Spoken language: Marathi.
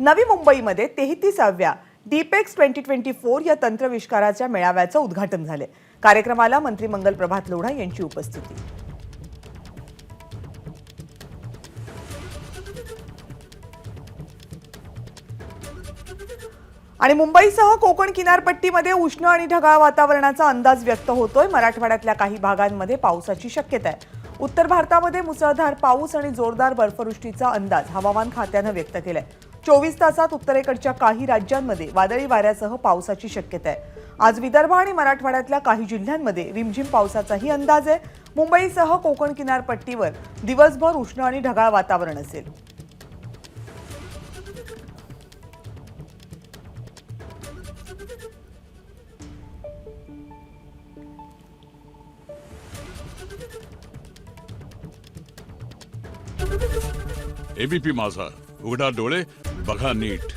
नवी मुंबईमध्ये तेहतीसाव्या डीपेक्स ट्वेंटी ट्वेंटी फोर या तंत्रविष्काराच्या मेळाव्याचं उद्घाटन झाले. कार्यक्रमाला मंत्री मंगल प्रभात लोढा यांची उपस्थिती. आणि मुंबईसह कोकण किनारपट्टीमध्ये उष्ण आणि ढगाळ वातावरणाचा अंदाज व्यक्त होतोय. मराठवाड्यातल्या काही भागांमध्ये पावसाची शक्यता आहे. उत्तर भारतामध्ये मुसळधार पाऊस आणि जोरदार बर्फवृष्टीचा अंदाज हवामान खात्यानं व्यक्त केलाय. चोवीस तासात उत्तरेकडच्या काही राज्यांमध्ये वादळी वाऱ्यासह पावसाची शक्यता आहे. आज विदर्भ आणि मराठवाड्यातल्या काही जिल्ह्यांमध्ये रिमझिम पावसाचाही अंदाज आहे. मुंबईसह कोकण किनारपट्टीवर दिवसभर उष्ण आणि ढगाळ वातावरण असेल. एबीपी माझा. उघडा डोळे बघा नीट.